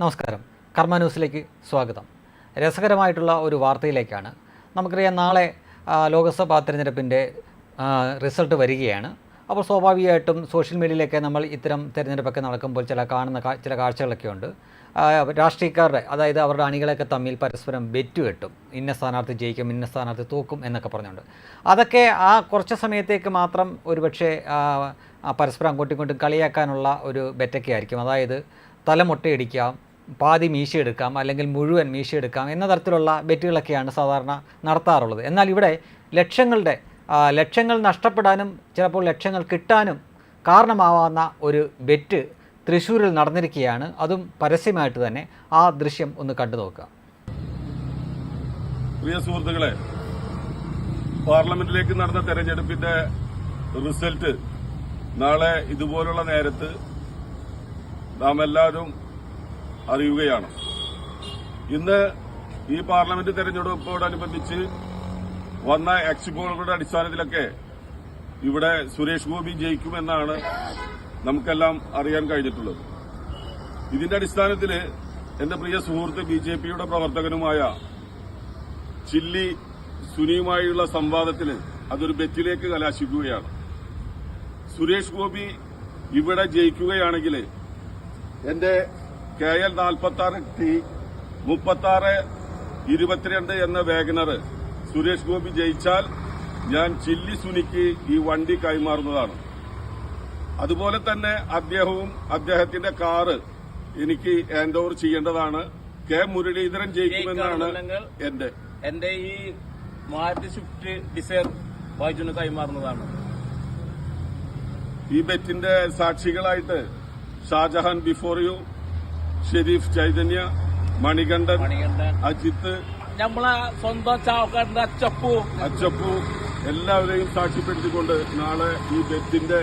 നമസ്കാരം. കർമ്മ ന്യൂസിലേക്ക് സ്വാഗതം. രസകരമായിട്ടുള്ള ഒരു വാർത്തയിലേക്കാണ്. നമുക്കറിയാം നാളെ ലോകസഭാ തിരഞ്ഞെടുപ്പിന്റെ റിസൾട്ട് വരികയാണ്. അപ്പോൾ സ്വാഭാവികമായിട്ടും സോഷ്യൽ മീഡിയയിലൊക്കെ നമ്മൾ ഇത്തരം തിരഞ്ഞെടുപ്പൊക്കെ നടക്കുമ്പോൾ ചില കാണുന്ന ചില കാഴ്ചകളൊക്കെ ഉണ്ട്. രാഷ്ട്രീയക്കാരുടെ അതായത് അവരുടെ അണികളൊക്കെ തമ്മിൽ പരസ്പരം ബെറ്റ് കെട്ടും ഇന്ന സ്ഥാനാർത്ഥി ജയിക്കും ഇന്ന സ്ഥാനാർത്ഥി തൂക്കും എന്നൊക്കെ പറഞ്ഞുകൊണ്ട്. അതൊക്കെ ആ കുറച്ച് സമയത്തേക്ക് മാത്രം ഒരുപക്ഷെ പരസ്പരം അങ്ങോട്ടും ഇങ്ങോട്ടും കളിയാക്കാനുള്ള ഒരു ബെറ്റൊക്കെ ആയിരിക്കും. അതായത് തലമുട്ടയടിക്കാം പാതി മീശ എടുക്കാം അല്ലെങ്കിൽ മുഴുവൻ മീശ എടുക്കാം എന്ന തരത്തിലുള്ള ബെറ്റുകളൊക്കെയാണ് സാധാരണ നടത്താറുള്ളത്. എന്നാൽ ഇവിടെ ലക്ഷങ്ങളുടെ ലക്ഷങ്ങൾ നഷ്ടപ്പെടാനും ചിലപ്പോൾ ലക്ഷങ്ങൾ കിട്ടാനും കാരണമാവാവുന്ന ഒരു ബെറ്റ് തൃശ്ശൂരിൽ നടന്നിരിക്കുകയാണ്. അതും പരസ്യമായിട്ട് തന്നെ ആ ദൃശ്യം ഒന്ന് കണ്ടു നോക്കുക പ്രിയ സുഹൃത്തുക്കളെ പാർലമെന്റിലേക്ക് നടന്ന തെരഞ്ഞെടുപ്പിന്റെ റിസൾട്ട് നാളെ ഇതുപോലുള്ള നേരത്ത് നാം എല്ലാവരും അറിയുകയാണ്. ഇന്ന് ഈ പാർലമെന്റ് തെരഞ്ഞെടുപ്പോടനുബന്ധിച്ച് വന്ന എക്സിപ്പോകളുടെ അടിസ്ഥാനത്തിലൊക്കെ ഇവിടെ സുരേഷ് ഗോപി ജയിക്കുമെന്നാണ് നമുക്കെല്ലാം അറിയാൻ കഴിഞ്ഞിട്ടുള്ളത്. ഇതിന്റെ അടിസ്ഥാനത്തിൽ എന്റെ പ്രിയ സുഹൃത്ത് ബി ജെ പിയുടെ പ്രവർത്തകനുമായ ചില്ലി സുനിയുമായുള്ള സംവാദത്തിന് അതൊരു ബെറ്റിലേക്ക് കലാശിക്കുകയാണ്. സുരേഷ് ഗോപി ഇവിടെ ജയിക്കുകയാണെങ്കിൽ എന്റെ കെ എൽ നാൽപ്പത്തി ആറ് ടി മുപ്പത്തി ആറ് ഇരുപത്തിരണ്ട് എന്ന വേഗനർ സുരേഷ് ഗോപി ജയിച്ചാൽ ഞാൻ ചില്ലി സുനിക്ക് ഈ വണ്ടി കൈമാറുന്നതാണ്. അതുപോലെ തന്നെ അദ്ദേഹവും അദ്ദേഹത്തിന്റെ കാറ് എനിക്ക് ഹാൻഡ് ഓവർ ചെയ്യേണ്ടതാണ്. കെ മുരളീധരൻ ജയിക്കുമെന്നാണ് എന്റെ എന്റെ ഈ മാരുതി സ്വിഫ്റ്റ് ഡിസയർ വായിച്ചു കൈമാറുന്നതാണ്. ഈ ബെറ്റിന്റെ സാക്ഷികളായിട്ട് ഷാജഹാൻ ബിഫോർ യു ഷെരീഫ് ചൈതന്യ മണികണ്ഠൻ മണികണ്ഠൻ. അജിത്ത് നമ്മളെ സ്വന്തം ചാവക്കാരന്റെ അച്ചപ്പു. അച്ചപ്പു എല്ലാവരെയും സാക്ഷ്യപ്പെടുത്തിക്കൊണ്ട് നാളെ ഈ ബെത്തിന്റെ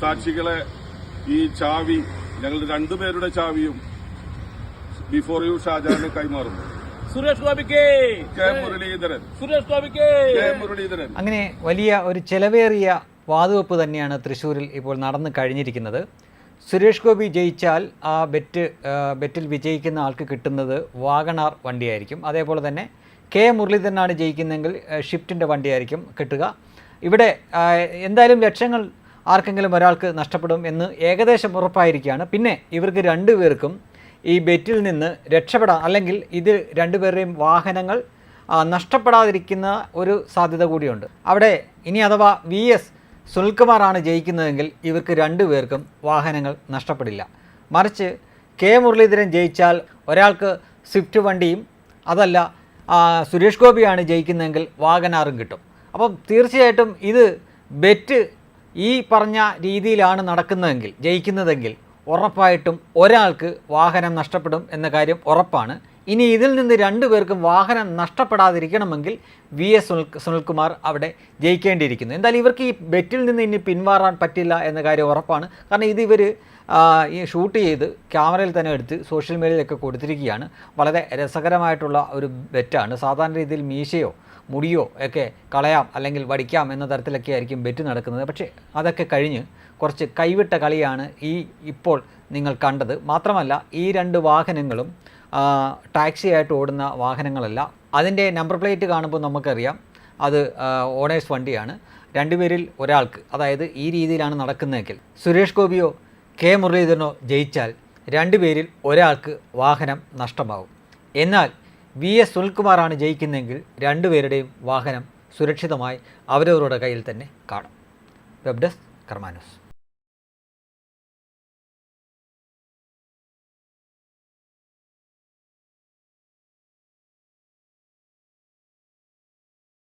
സാക്ഷികളെ ഈ ചാവി ഞങ്ങൾ രണ്ടുപേരുടെ ചാവിയും ബിഫോർ യു ഷാജാന് കൈമാറുന്നു. സുരേഷ് ഗോപിക്ക്. കെ മുരളീധരൻ. സുരേഷ് ഗോപിക്ക്. കെ മുരളീധരൻ. അങ്ങനെ വലിയ ഒരു ചെലവേറിയ വാതുവെപ്പ് തന്നെയാണ് തൃശൂരിൽ ഇപ്പോൾ നടന്നു കഴിഞ്ഞിരിക്കുന്നത്. സുരേഷ് ഗോപി ജയിച്ചാൽ ആ ബെറ്റ് ബെറ്റിൽ വിജയിക്കുന്ന ആൾക്ക് കിട്ടുന്നത് വാഗണാർ വണ്ടിയായിരിക്കും. അതേപോലെ തന്നെ കെ മുരളീധരനാണ് ജയിക്കുന്നതെങ്കിൽ ഷിഫ്റ്റിന്റെ വണ്ടിയായിരിക്കും കിട്ടുക. ഇവിടെ എന്തായാലും ലക്ഷങ്ങൾ ആർക്കെങ്കിലും ഒരാൾക്ക് നഷ്ടപ്പെടും എന്ന് ഏകദേശം ഉറപ്പായിരിക്കുകയാണ്. പിന്നെ ഇവർക്ക് രണ്ടുപേർക്കും ഈ ബെറ്റിൽ നിന്ന് രക്ഷപ്പെടാം. അല്ലെങ്കിൽ ഇത് രണ്ടുപേരുടെയും വാഹനങ്ങൾ നഷ്ടപ്പെടാതിരിക്കുന്ന ഒരു സാധ്യത കൂടിയുണ്ട്. അവിടെ ഇനി അഥവാ വി എസ് സുനിൽകുമാറാണ് ജയിക്കുന്നതെങ്കിൽ ഇവർക്ക് രണ്ടുപേർക്കും വാഹനങ്ങൾ നഷ്ടപ്പെടില്ല. മറിച്ച് കെ മുരളീധരൻ ജയിച്ചാൽ ഒരാൾക്ക് സ്വിഫ്റ്റ് വണ്ടിയും അതല്ല സുരേഷ് ഗോപിയാണ് ജയിക്കുന്നതെങ്കിൽ വാഗനാറും കിട്ടും. അപ്പം തീർച്ചയായിട്ടും ഇത് ബെറ്റ് ഈ പറഞ്ഞ രീതിയിലാണ് നടക്കുന്നതെങ്കിൽ ജയിക്കുന്നതെങ്കിൽ ഉറപ്പായിട്ടും ഒരാൾക്ക് വാഹനം നഷ്ടപ്പെടും എന്ന കാര്യം ഉറപ്പാണ്. ഇനി ഇതിൽ നിന്ന് രണ്ടുപേർക്കും വാഹനം നഷ്ടപ്പെടാതിരിക്കണമെങ്കിൽ വി എസ് സുനിൽ സുനിൽകുമാർ അവിടെ ജയിക്കേണ്ടിയിരിക്കുന്നു. എന്തായാലും ഇവർക്ക് ഈ ബെറ്റിൽ നിന്ന് ഇനി പിന്മാറാൻ പറ്റില്ല എന്ന കാര്യം ഉറപ്പാണ്. കാരണം ഇത് ഇവർ ഈ ഷൂട്ട് ചെയ്ത് ക്യാമറയിൽ തന്നെ എടുത്ത് സോഷ്യൽ മീഡിയയിലൊക്കെ കൊടുത്തിരിക്കുകയാണ്. വളരെ രസകരമായിട്ടുള്ള ഒരു ബെറ്റാണ്. സാധാരണ രീതിയിൽ മീശയോ മുടിയോ ഒക്കെ കളയാം അല്ലെങ്കിൽ വടിക്കാം എന്ന തരത്തിലൊക്കെ ആയിരിക്കും ബെറ്റ് നടക്കുന്നത്. പക്ഷേ അതൊക്കെ കഴിഞ്ഞ് കുറച്ച് കൈവിട്ട കളിയാണ് ഈ ഇപ്പോൾ നിങ്ങൾ കണ്ടത്. മാത്രമല്ല ഈ രണ്ട് വാഹനങ്ങളും ടാക്സി ആയിട്ട് ഓടുന്ന വാഹനങ്ങളല്ല. അതിന്റെ നമ്പർ പ്ലേറ്റ് കാണുമ്പോൾ നമുക്കറിയാം. അത് ഓണേഴ്സ് വണ്ടിയാണ്. രണ്ടുപേരിൽ ഒരാൾക്ക് അതായത് ഈ രീതിയിലാണ് നടക്കുന്നതെങ്കിൽ. സുരേഷ് ഗോപിയോ കെ മുരളീധരനോ ജയിച്ചാൽ രണ്ടുപേരിൽ ഒരാൾക്ക് വാഹനം നഷ്ടമാകും എന്നാൽ വി എസ് സുനിൽകുമാറാണ് ജയിക്കുന്നതെങ്കിൽ രണ്ടുപേരുടെയും വാഹനം സുരക്ഷിതമായി അവരവരുടെ കയ്യിൽ തന്നെ കാണും. Web desk കർമാനോസ്.